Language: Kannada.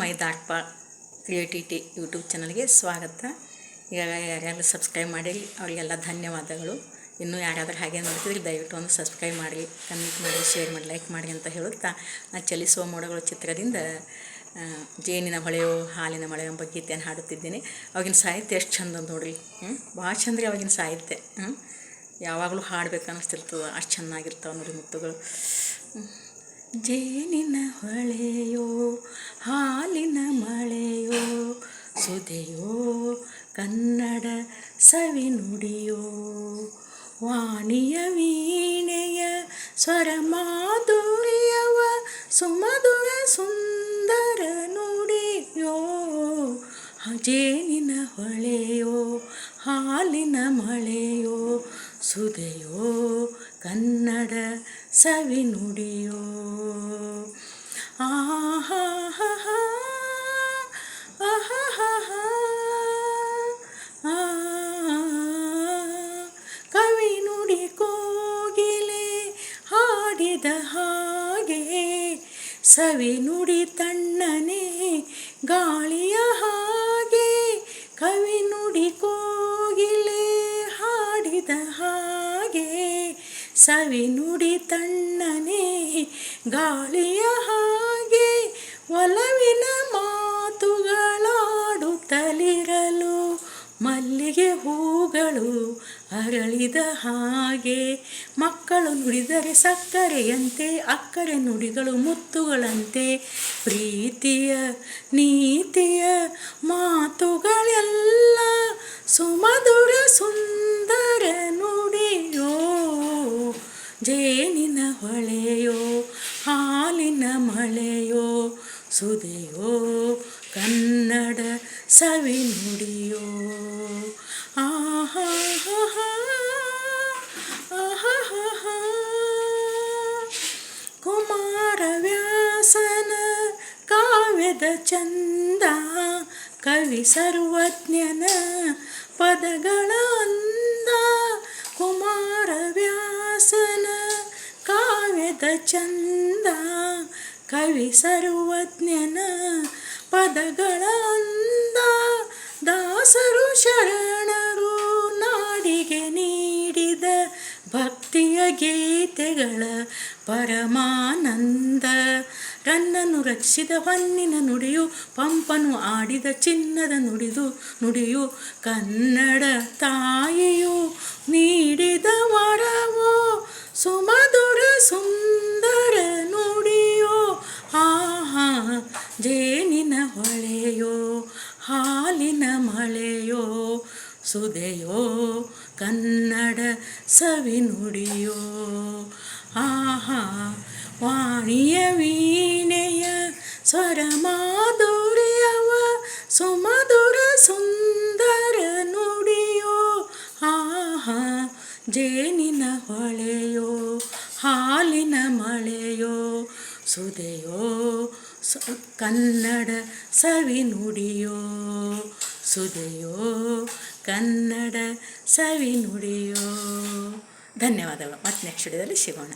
ಮೈ ದಾಟ್ಪ ಕ್ರಿಯೇಟಿವಿಟಿ ಯೂಟ್ಯೂಬ್ ಚಾನಲ್ಗೆ ಸ್ವಾಗತ. ಈಗ ಯಾರ್ಯಾರು ಸಬ್ಸ್ಕ್ರೈಬ್ ಮಾಡಿ ಅವರಿಗೆಲ್ಲ ಧನ್ಯವಾದಗಳು. ಇನ್ನೂ ಯಾರಾದರೂ ಹಾಗೆ ನೋಡ್ತಿದ್ರೆ ದಯವಿಟ್ಟು ಒಂದು ಸಬ್ಸ್ಕ್ರೈಬ್ ಮಾಡಿ ಕಮೆಂಟ್ ಮಾಡಿ ಶೇರ್ ಮಾಡಿ, ಲೈಕ್ ಮಾಡಿ ಅಂತ ಹೇಳುತ್ತಾ ನಾ ಚಲಿಸುವ ಮೋಡಗಳು ಚಿತ್ರದಿಂದ ಜೇನಿನ ಹೊಳೆಯೋ, ಹಾಲಿನ ಮಳೆಯೋ ಎಂಬ ಗೀತೆಯನ್ನು ಹಾಡುತ್ತಿದ್ದೇನೆ. ಅವಾಗಿನ ಸಾಹಿತ್ಯ ಎಷ್ಟು ಚಂದ ನೋಡಿರಿ. ಹ್ಞೂ ಭಾಳ ಚಂದ ರೀ ಅವಾಗಿನ ಸಾಹಿತ್ಯ. ಹ್ಞೂ ಯಾವಾಗಲೂ ಹಾಡಬೇಕು ಅನ್ನಿಸ್ತಿರ್ತದೆ ಅಷ್ಟು ಚೆನ್ನಾಗಿರ್ತಾವೆ ನೋಡಿ ಮುತ್ತುಗಳು. ಜೇನಿನ ಹೊಳೆಯೋ, ಹಾಲಿನ ಮಳೆಯೋ, ಸುದೆಯೋ, ಕನ್ನಡ ಸವಿ ನುಡಿಯೋ, ವಾಣಿಯ ವೀಣೆಯ ಸ್ವರ ಮಾಧುರ್ಯವ, ಸುಮಧುರ ಸುಂದರ ನುಡಿಯೋ ಜೇನಿನ ಹೊಳೆಯೋ, ಹಾಲಿನ ಮಳೆಯೋ, ಸುದೆಯೋ ಕನ್ನಡ ಸವಿ ನುಡಿಯೋ ಆಹಾ ಕವಿ ನುಡಿ ಕೋಗಿಲೆ ಹಾಡಿದ ಹಾಗೆ ಸವಿ ನುಡಿ ತಣ್ಣನೆ ಗಾಳಿಯ ಹಾಗೆ ಕವಿ ನುಡಿ ಕೋಗಿಲೆ ಹಾಡಿದ ಹಾಗೆ ಸವಿ ನುಡಿ ತಣ್ಣನೆ ಗಾಳಿಯ ಹಾಗೆ ಒಲವಿನ ಮಾತುಗಳಾಡುತ್ತಲಿರಲು ಮಲ್ಲಿಗೆ ಹೂಗಳು ಅರಳಿದ ಹಾಗೆ ಮಕ್ಕಳು ನುಡಿದರೆ ಸಕ್ಕರೆಯಂತೆ, ಅಕ್ಕರೆ ನುಡಿಗಳು ಮುತ್ತುಗಳಂತೆ, ಪ್ರೀತಿಯ ನೀತಿಯ ಮಾತುಗಳೆಲ್ಲ ಸುಮಧುರ ಮಳೆಯೋ ಸುದೆಯೋ ಕನ್ನಡ ಸವಿ ನುಡಿಯೋ ಆಹಾ ಕುಮಾರವ್ಯಾಸನ ಕಾವ್ಯದ ಚಂದ ಕವಿ ಸರ್ವಜ್ಞನ ಪದಗಳ ಅಂದ ಕುಮಾರವ್ಯಾಸನ ಕಾವ್ಯದ ಚಂದ ಕವಿ ಸರ್ವಜ್ಞನ ಪದಗಳಂದ ದಾಸರು ಶರಣರು ನಾಡಿಗೆ ನೀಡಿದ ಭಕ್ತಿಯ ಗೀತೆಗಳ ಪರಮಾನಂದ. ರನ್ನನ್ನು ರಕ್ಷಿದ ಹೊನ್ನಿನ ನುಡಿಯು, ಪಂಪನು ಆಡಿದ ಚಿನ್ನದ ನುಡಿದು ನುಡಿಯು, ಕನ್ನಡ ತಾಯಿಯು ನೀಡಿದ ವರವೋ ಹೊಳೆಯೋ ಹಾಲಿನ ಮಳೆಯೋ, ಸುದೆಯೋ, ಕನ್ನಡ ಸವಿ ನುಡಿಯೋ. ಆಹಾ, ವಾಣಿಯ ವೀಣೆಯ ಸ್ವರ ಮಾಧುರ್ಯವ, ಸುಮಧುರ ಸುಂದರ ನುಡಿಯೋ. ಆಹಾ, ಜೇನಿನ ಹೊಳೆಯೋ, ಹಾಲಿನ ಮಳೆಯೋ ಸುದೆಯೋ ಕನ್ನಡ ಸವಿ ನುಡಿಯೋ ಸುದೆಯೋ ಕನ್ನಡ ಸವಿ ನುಡಿಯೋ. ಧನ್ಯವಾದಗಳು. ಮತ್ತೆ ನೆಕ್ಸ್ಟ್ ವಿಡಿಯೋದಲ್ಲಿ ಸಿಗೋಣ.